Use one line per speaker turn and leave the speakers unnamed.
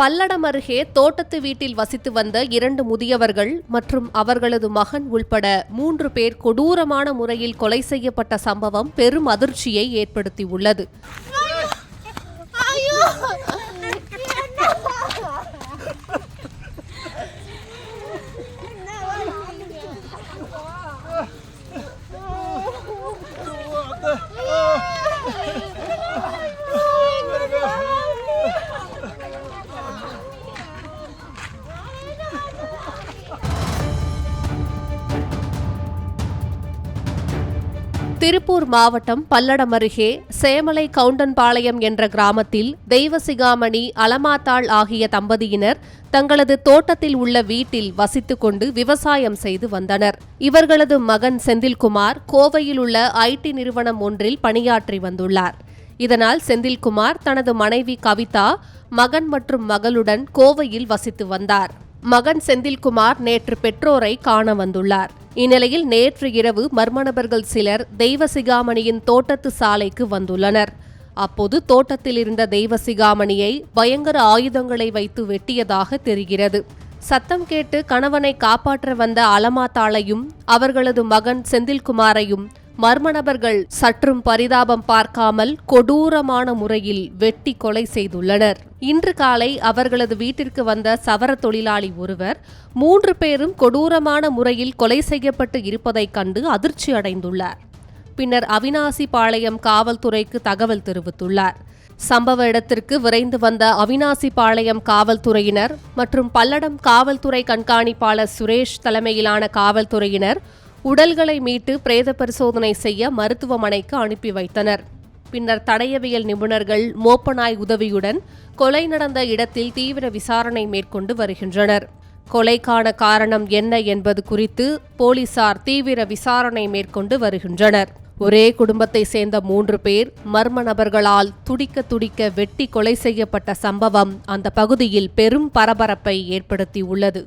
பல்லடம் அருகே தோட்டத்து வீட்டில் வசித்து வந்த இரண்டு முதியவர்கள் மற்றும் அவர்களது மகன் உள்பட மூன்று பேர் கொடூரமான முறையில் கொலை செய்யப்பட்ட சம்பவம் பெரும் அதிர்ச்சியை ஏற்படுத்தியுள்ளது. திருப்பூர் மாவட்டம் பல்லடம் அருகே சேமலை கவுண்டன்பாளையம் என்ற கிராமத்தில் தெய்வசிகாமணி அலமாத்தாள் ஆகிய தம்பதியினர் தங்களது தோட்டத்தில் உள்ள வீட்டில் வசித்துக் கொண்டு விவசாயம் செய்து வந்தனர். இவர்களது மகன் செந்தில்குமார் கோவையில் உள்ள ஐடி நிறுவனம் ஒன்றில் பணியாற்றி வந்துள்ளார். இதனால் செந்தில்குமார் தனது மனைவி கவிதா மகன் மற்றும் மகளுடன் கோவையில் வசித்து வந்தார். மகன் செந்தில்குமார் நேற்று பெற்றோரை காண வந்துள்ளார். இந்நிலையில் நேற்று இரவு மர்ம நபர்கள் சிலர் தெய்வசிகாமணியின் தோட்டத்து சாலைக்கு வந்துள்ளனர். அப்போது தோட்டத்தில் இருந்த தெய்வசிகாமணியை பயங்கர ஆயுதங்களை வைத்து வெட்டியதாக தெரிகிறது. சத்தம் கேட்டு கணவனை காப்பாற்ற வந்த அலமாத்தாளையும் அவர்களது மகன் செந்தில்குமாரையும் மர்ம நபர்கள் சற்றும் பரிதாபம் பார்க்காமல் கொடூரமான முறையில் வெட்டி கொலை செய்துள்ளனர். இன்று காலை அவர்களது வீட்டிற்கு வந்த சவர தொழிலாளி ஒருவர் மூன்று பேரும் கொடூரமான முறையில் கொலை செய்யப்பட்டு இருப்பதைக் கண்டு அதிர்ச்சி அடைந்துள்ளார். பின்னர் அவினாசி பாளையம் காவல்துறைக்கு தகவல் தெரிவித்துள்ளார். சம்பவ இடத்திற்கு விரைந்து வந்த அவினாசி பாளையம் காவல்துறையினர் மற்றும் பல்லடம் காவல்துறை கண்காணிப்பாளர் சுரேஷ் தலைமையிலான காவல்துறையினர் உடல்களை மீட்டு பிரேத பரிசோதனை செய்ய மருத்துவமனைக்கு அனுப்பி வைத்தனர். பின்னர் தடயவியல் நிபுணர்கள் மோப்பநாய் உதவியுடன் கொலை நடந்த இடத்தில் தீவிர விசாரணை மேற்கொண்டு வருகின்றனர். கொலைக்கான காரணம் என்ன என்பது குறித்து போலீசார் தீவிர விசாரணை மேற்கொண்டு வருகின்றனர். ஒரே குடும்பத்தை சேர்ந்த மூன்று பேர் மர்ம நபர்களால் துடிக்க துடிக்க வெட்டி கொலை செய்யப்பட்ட சம்பவம் அந்த பகுதியில் பெரும் பரபரப்பை ஏற்படுத்தியுள்ளது.